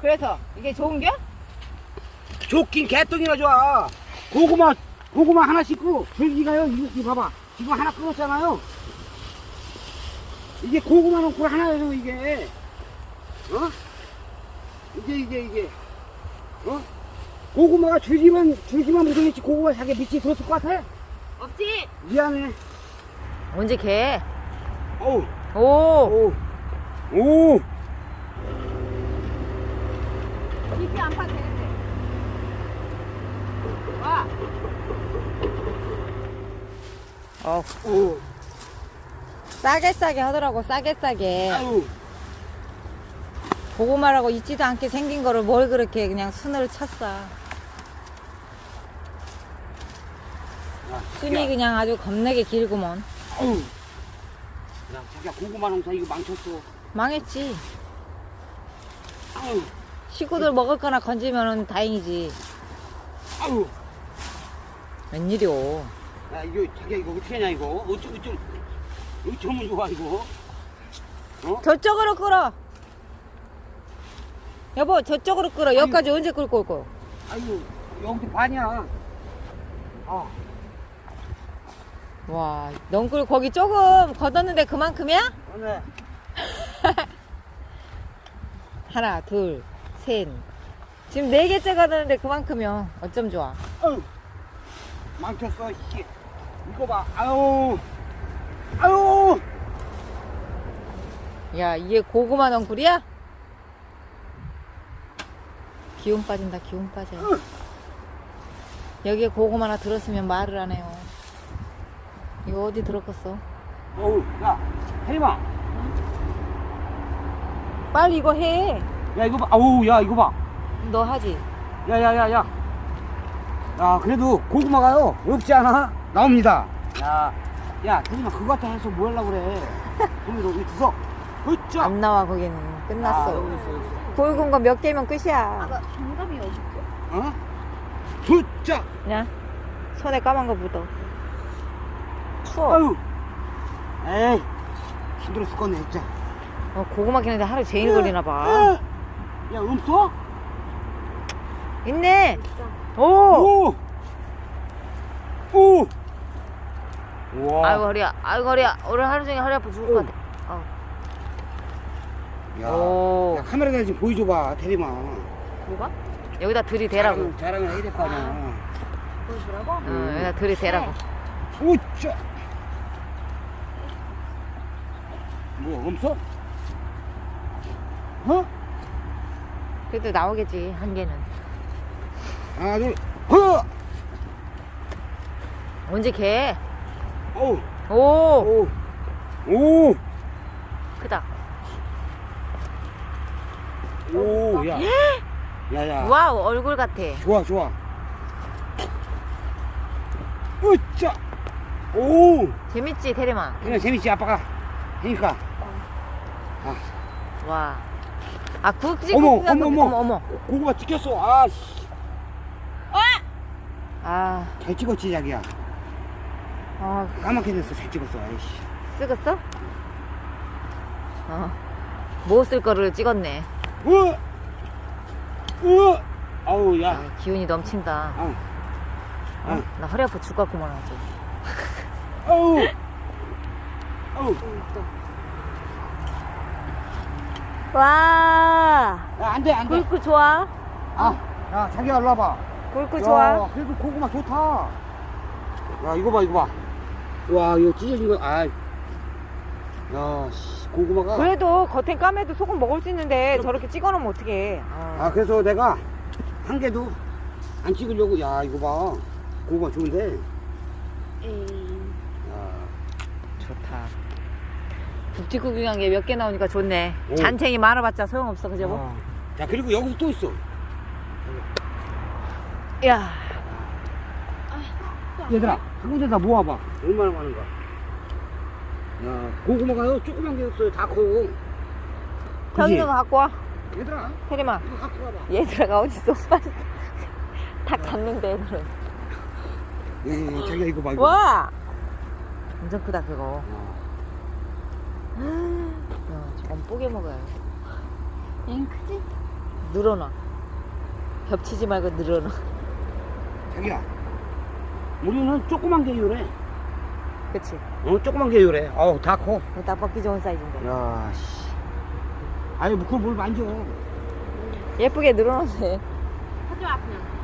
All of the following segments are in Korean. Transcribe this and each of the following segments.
그래서 이게 좋은 겨? 좋긴 개똥이나 좋아. 고구마, 고구마 하나 씻고, 줄기가요, 이거, 이거 봐봐. 지금 하나 끊었잖아요. 이게 고구마 넣고 하나예요, 이게. 어? 이게, 이게, 이게. 어? 고구마가 줄기만, 줄기만 묻어있지, 고구마 자기 밑이 들었을 것 같아? 없지? 미안해. 언제 개? 어우, 오. 오, 오. 잎이 안 파도 되는데. 와. 어. 오, 싸게 싸게 하더라고 싸게 싸게 아유. 고구마라고 있지도 않게 생긴 거를 뭘 그렇게 그냥 순을 찼어 야, 순이. 그냥 아주 겁나게 길구먼 어우. 야, 자기야, 고구마 농사 이거 망쳤어. 망했지 아유, 식구들 먹을 거나 건지면 다행이지 아유. 웬일이오 야, 이거, 자기야, 이거 어떻게 하냐, 이거? 어쩌, 어쩌, 어쩌면 좋아, 이거? 저쪽으로 끌어 여보 저쪽으로 끌어 여기까지 언제 끌고 올 거야 아유, 여기도 반이야. 아, 와 넝굴 거기 조금 걷었는데 그만큼이야? 네. 하나 둘 셋 지금 네 개째 걷었는데 그만큼이요 어쩜 좋아 어우, 망쳤어, 씨. 이거 봐, 아유, 아유. 야, 이게 고구마 넝쿨이야? 기운 빠진다, 기운 빠져. 으. 여기에 고구마 하나 들었으면 말을 안 해요. 이거 어디 들었겠어? 어우, 야, 혜림아. 빨리 이거 해. 야, 이거 봐. 아우, 야, 이거 봐. 너 하지? 야, 야, 야, 야. 야, 그래도 고구마가요, 없지 않아? 나옵니다. 야, 야, 혜림아, 그거 갖다 해서 뭐 하려고 그래. 그럼 너 여기 주워. 으쌰. 안 나와, 거기는. 아, 끝났어. 여기 있어, 여기 있어. 굵은 거몇 개면 끝이야. 정답이 어디 있어? 어? 으쌰. 그냥 손에 까만 거 묻어. 추워. 아유. 에이, 힘들어 죽겠네, 진짜. 어, 고구마 캐는데 하루 종일 걸리나 봐. 야, 없어? 있네. 오! 오! 오! 우와. 아이고, 허리야. 아이고, 허리야. 오늘 하루 종일 허리 아파 죽을 것 같아. 어. 야, 오. 야, 카메라에다 좀 보여줘봐, 대리마. 뭐가? 여기다 들이대라고. 자랑을, 자랑을 해야 될 거 아니야. 보여주라고? 응, 여기다 들이대라고. 오 짜. 뭐 없어? 어? 그래도 나오겠지, 한 개는. 하나 둘. 허. 언제 개? 오. 오! 오. 오. 크다. 오. 야. 야야. 와우, 얼굴 같아. 좋아 좋아. 으짜. 오. 재밌지, 테리마? 그냥 재밌지 아빠가. 그러니까. 와. 아, 굵지, 어머, 굵지, 어머. 어머. 어머, 어머. 고구마 찍혔어. 아 씨. 아, 잘 찍었지 자기야. 아, 까맣게 됐어. 잘 찍었어. 아이씨. 쓰겠어? 어. 뭐쓸 거를 찍었네. 으. 으. 아우 야. 아, 기운이 넘친다. 아우. 어? 나 허리 아파 죽겠구만, 아주. 아우. 아우. 와, 야, 안 돼, 안 돼. 굵고 좋아? 아, 야, 자기야, 일로 와봐. 야, 좋아? 그래도 고구마 좋다. 야, 이거 봐, 이거 봐. 와, 이거 찢어진 거, 아이. 야, 씨, 고구마가. 그래도 겉엔 까매도 속은 먹을 수 있는데 저렇게 찍어 놓으면 어떡해. 아, 그래서 내가 한 개도 안 찍으려고, 야, 이거 봐. 고구마 좋은데. 에이. 야, 좋다. 굵직굵직한 게 몇 개 나오니까 좋네. 오. 잔챙이 많아봤자 소용없어, 그죠? 뭐? 어. 야, 그리고 여기서 또 있어. 야, 얘들아, 한 군데 다 모아봐. 얼마나 많은가. 야, 고구마가요, 조그만 게 없어요. 다 커. 저기 그지? 거 갖고 와. 얘들아, 테리마, 이거 갖고 와봐. 얘들아가 어딨어? 빨리. 다 갔는데, 애들은. 예, 예, 자기야, 이거 봐, 이거. 와! 완전 크다, 그거. 어. 야, 저건 뽀개 먹어요. 엥 크지? 늘어놔. 겹치지 말고 늘어놔. 자기야 우리는 조그만 게 요래 그치? 어 조그만 게 요래 어우 다 커 이거 딱 먹기 좋은 사이즈인데. 야, 씨. 아니, 뭐 그걸 뭘 만져. 예쁘게 늘어놨네. 가져와 그냥.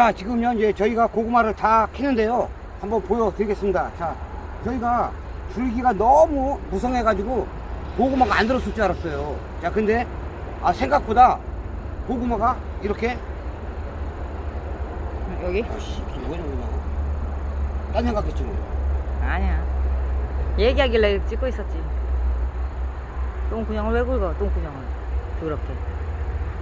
자, 지금요, 이제 저희가 고구마를 다 캐는데요. 한번 보여드리겠습니다. 자, 저희가 줄기가 너무 무성해 가지고 고구마가 안 들었을 줄 알았어요. 자, 근데, 아, 생각보다 고구마가 이렇게, 여기? 아씨, 왜 이러냐. 딴 생각했지 뭐. 아니야. 얘기하길래 찍고 있었지. 똥구녕을 왜 긁어? 똥구녕을. 더럽게.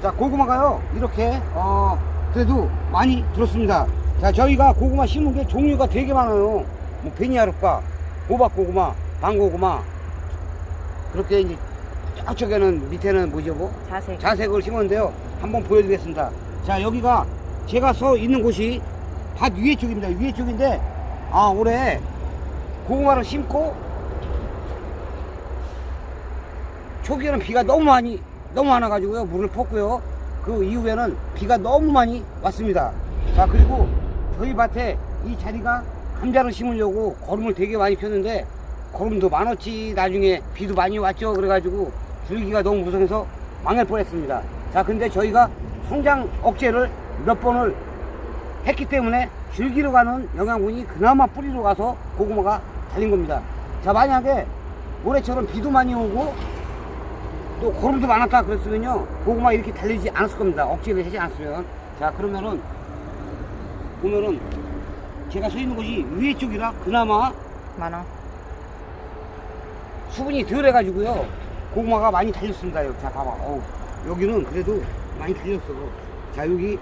자, 고구마가요, 이렇게, 어, 그래도 많이 들었습니다. 자, 저희가 고구마 심은 게 종류가 되게 많아요. 뭐, 베니아르과, 호박고구마, 방고구마, 그렇게 이제, 저쪽에는 밑에는 뭐죠, 뭐? 자색. 자색을 심었는데요. 한번 보여드리겠습니다. 자, 여기가 제가 서 있는 곳이 밭 위에 쪽입니다. 위에 쪽인데, 아, 올해 고구마를 심고, 초기에는 비가 너무 많이, 너무 많아가지고요. 물을 펐고요. 그 이후에는 비가 너무 많이 왔습니다. 자, 그리고 저희 밭에 이 자리가 감자를 심으려고 거름을 되게 많이 폈는데, 거름도 많았지. 나중에 비도 많이 왔죠. 그래가지고 줄기가 너무 무성해서 망할 뻔했습니다. 자, 근데 저희가 성장 억제를 몇 번을 했기 때문에 줄기로 가는 영양분이 그나마 뿌리로 가서 고구마가 달린 겁니다. 자, 만약에 올해처럼 비도 많이 오고 또 거름도 많았다 그랬으면요 고구마 이렇게 달리지 않았을 겁니다. 억제를 하지 않았으면 자 그러면은 보면은 제가 서 있는 곳이 위에 쪽이라 그나마 많아. 수분이 덜 해가지고요. 고구마가 많이 달렸습니다. 여기. 자, 봐봐. 어우, 여기는 그래도 많이 달렸어. 자, 여기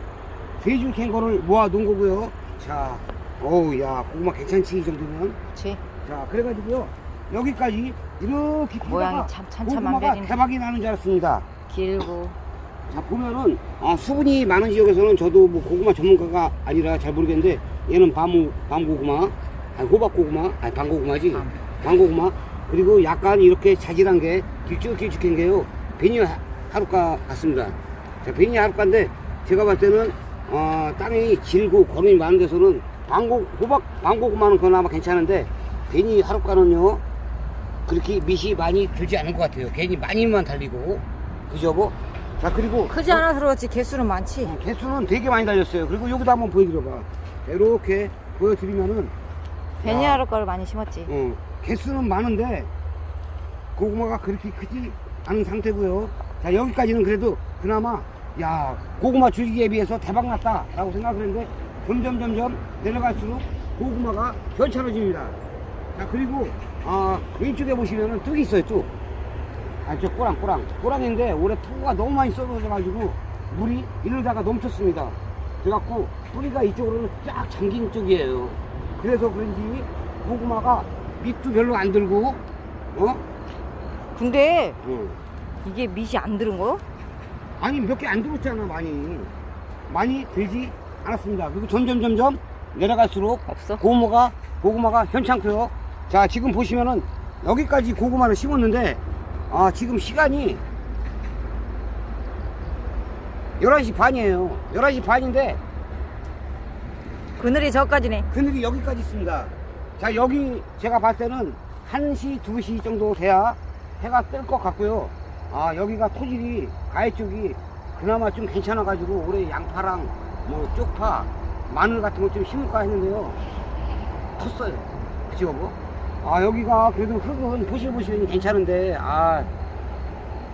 세줄 캔 거를 모아 놓은 거고요. 자, 어우, 야, 고구마 괜찮지, 이 정도면. 그치? 자, 그래가지고요. 여기까지 이렇게 모양이 참 고구마가 천차만별이네. 대박이 나는 줄 알았습니다. 길고. 자, 보면은, 아, 수분이 많은 지역에서는 저도 뭐 고구마 전문가가 아니라 잘 모르겠는데, 얘는 밤, 밤고구마, 아니, 호박고구마, 아니, 밤고구마지. 밤. 밤고구마. 그리고 약간 이렇게 자질한 게 길쭉길쭉한 게요. 베니 하- 하루카 같습니다. 자, 베니 하루카인데, 제가 봤을 때는, 어, 땅이 질고 거름이 많은 데서는 밤고, 호박, 밤고구마는 그나마 괜찮은데, 베니 하루카는요, 그렇게 밑이 많이 들지 않은 것 같아요. 괜히 많이만 달리고. 그죠, 뭐? 자, 그리고. 크지 않아서 그렇지 개수는 많지. 어, 개수는 되게 많이 달렸어요. 그리고 여기도 한번 보여드려봐. 자, 이렇게 보여드리면은 베니아르 거를 많이 심었지. 어, 개수는 많은데 고구마가 그렇게 크지 않은 상태고요. 자 여기까지는 그래도 그나마 야 고구마 줄기에 비해서 대박 났다라고 생각했는데 점점 점점 내려갈수록 고구마가 괜찮아집니다. 자 그리고 아 왼쪽에 보시면은 뚝이 있어요 뚝. 아 저 꼬랑 꼬랑 꼬랑인데 올해 폭우가 너무 많이 쏟아져 가지고 물이 이러다가 넘쳤습니다. 그래갖고 뿌리가 이쪽으로는 쫙 잠긴 쪽이에요. 그래서 그런지 고구마가 밑도 별로 안 들고 어? 근데 어. 이게 밑이 안 들은 거? 아니 몇 개 안 들었잖아 많이 많이 들지 않았습니다. 그리고 점점 점점 내려갈수록 없어? 고구마가 고구마가 현찮고요. 자 지금 보시면은 여기까지 고구마를 심었는데 아 지금 시간이 11시 반이에요. 11시 반인데 그늘이 저까지네. 그늘이 여기까지 있습니다. 자, 여기 제가 봤을 때는 1시, 2시 정도 돼야 해가 뜰 것 같고요. 아, 여기가 토질이, 가해 쪽이 그나마 좀 괜찮아 가지고 올해 양파랑 뭐 쪽파, 마늘 같은 거 좀 심을까 했는데요. 텄어요. 그치, 여보? 아, 여기가 그래도 흙은 보실보시니 괜찮은데, 아,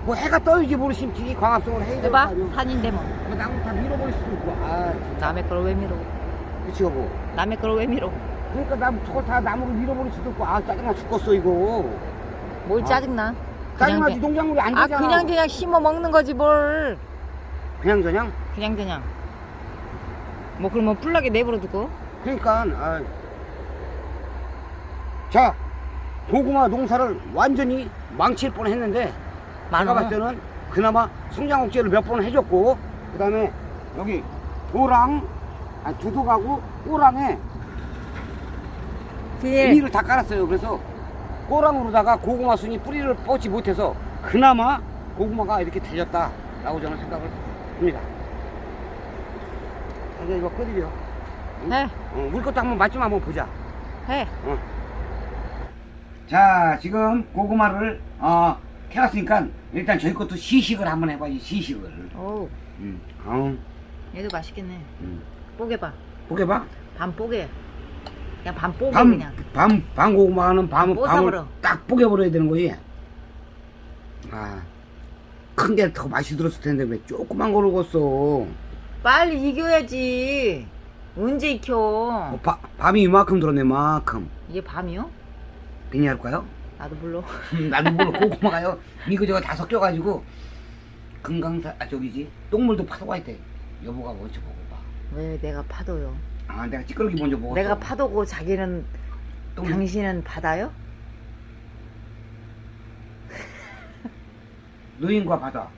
뭐 해가 떠야지 모르 심지 광합성을 해야 해봐. 되거든요. 산인데 뭐. 뭐 나무 다 밀어버릴 수도 있고, 아, 남의 걸 왜 밀어? 그치, 여보? 남의 걸 왜 밀어? 그러니까 나 저거 다 나무를 밀어버릴 수도 없고 아 짜증나 죽겠어 이거 뭘 아. 짜증나? 짜증나지 그- 농작물이 안 아 되잖아 그냥 그냥 심어 먹는 거지 뭘? 그냥 저냥 그냥 그냥. 뭐 그러면 뿔나게 내버려 두고. 그러니까 아. 자 고구마 농사를 완전히 망칠 뻔 했는데 제가 많아. 봤을 때는 그나마 성장 억제를 몇 번 해줬고 그 다음에 여기 오랑 아니 두둑하고 오랑에 비닐. 비닐을 다 깔았어요. 그래서 꼬랑으로다가 고구마 순이 뿌리를 뻗지 못해서 그나마 고구마가 이렇게 달렸다라고 저는 생각을 합니다. 이제 이거 끓이려. 해. 어, 우리 것도 한번 맛 좀 한번 보자. 해. 자, 지금 고구마를 어, 캐왔으니까 일단 저희 것도 시식을 한번 해봐야지 시식을. 오. 음, 어, 얘도 맛있겠네. 음. 뽀개 봐. 보게 봐. 반 뽀개. 그냥 반 뽀개 밤, 그냥. 밤, 밤 고구마는 밤. 밤을 딱 뽀개버려야 되는 거지. 아, 큰 게 더 맛이 들었을 텐데 왜 조그만 거를 걷어. 빨리 이겨야지. 언제 익혀? 어, 바- 밤이 이만큼 들었네, 이만큼. 이게 밤이요? 비니 할까요? 나도 몰라. 나도 몰라, 고구마가요. 이거저거 다 섞여가지고. 금강사, 아, 저기지. 똥물도 파도가 있대. 여보가 먼저 먹어봐. 왜 내가 파도요? 아, 내가 찌끄러기 먼저 먹었어. 내가 파도고 자기는 똥, 당신은 바다요? 노인과 바다.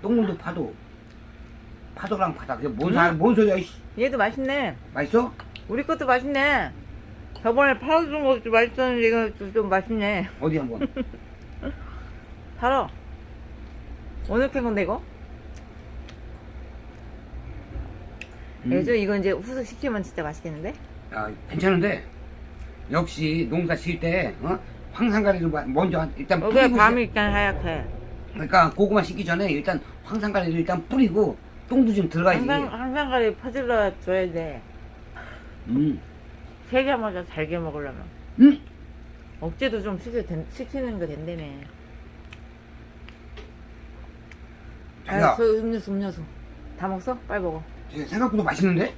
똥물도 파도. 파도랑 바다. 그게 뭔, 사, 뭔 소리야, 이씨. 얘도 맛있네. 맛있어? 우리 것도 맛있네. 저번에 팔아준 것도 맛있었는데 이거 좀, 좀 맛있네. 어디 한번. 팔아. 오늘 캔 건데 이거? 음. 요즘 이거 이제 후숙 시키면 진짜 맛있겠는데? 아, 괜찮은데 역시 농사 지을 때 어? 황산가리를 마- 먼저 한- 일단 여기 뿌리고 밤이 일단 하얗게. 시- 그러니까 고구마 심기 전에 일단 황산가리를 일단 뿌리고 똥도 좀 들어가야지 항상 항상 가리 퍼질러 줘야 돼. 음. 세자마자 잘게 먹으려면. 음. 억제도 좀 시키, 된- 시키는 거 된다며. 자기야 아, 저 음료수 음료수. 다 먹었어? 빨리 먹어. 생각보다 맛있는데?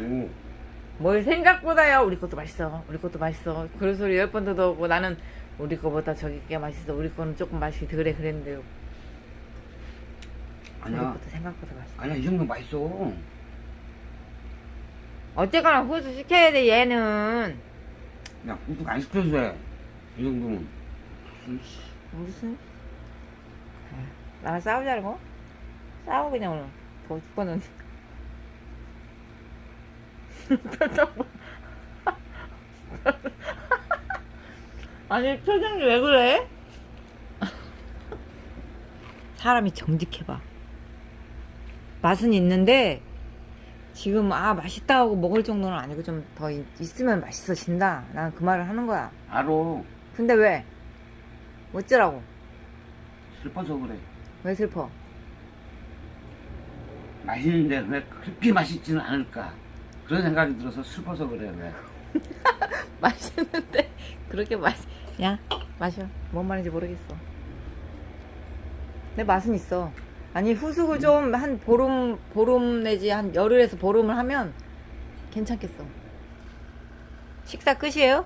오. 뭘 생각보다요. 우리 것도 맛있어. 우리 것도 맛있어. 그런 소리 열번 듣어오고 나는 우리 거보다 저기 게 맛있어. 우리 거는 조금 맛이 덜해 그랬는데요. 우리 아니야 것도 생각보다 맛있어. 아니야 이 정도 맛있어 어쨌거나 호수 시켜야 돼 얘는. 야 우뚝 안 시켜도 돼이 정도면 이씨. 무슨? 나랑 싸우자는 거? 싸워 그냥 오늘. 더. 표정 봐. 아니 표정이 왜 그래? 사람이 정직해봐. 맛은 있는데 지금 아 맛있다 하고 먹을 정도는 아니고 좀 더 있으면 맛있어진다. 난 그 말을 하는 거야. 알아 근데 왜? 어쩌라고? 슬퍼서 그래 왜 슬퍼? 맛있는데 왜 그렇게 맛있지는 않을까 그런 생각이 들어서 슬퍼서 그래 왜 맛있는데 그렇게 맛, 야, 마셔. 뭔 말인지 모르겠어. 내 맛은 있어. 아니, 후숙을 좀 한 보름, 보름 내지 한 열흘에서 보름을 하면 괜찮겠어. 식사 끝이에요?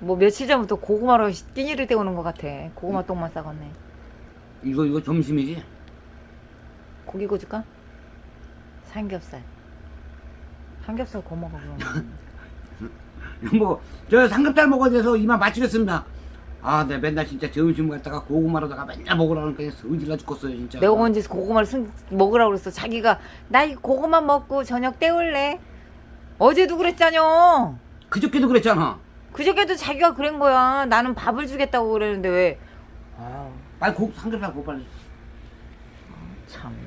뭐 며칠 전부터 고구마로 끼니를 때우는 것 같아. 고구마 똥만 싸갔네. 이거 이거 점심이지? 고기 구워줄까? 삼겹살. 삼겹살 구워 먹어 그러면. 뭐저 삼겹살 먹어야 돼서 이만 마치겠습니다. 아, 내 맨날 진짜 점심 갖다가 고구마로다가 맨날 먹으라니까 의질나 죽겠어요 진짜. 내가 언제 고구마를 승, 먹으라고 그랬어. 자기가 나 이 고구마 먹고 저녁 때울래. 어제도 그랬잖여. 그저께도 그랬잖아. 그저께도 자기가 그런 거야. 나는 밥을 주겠다고 그랬는데 왜? 아, 빨리 고 삼겹살 먹어 빨리. 참.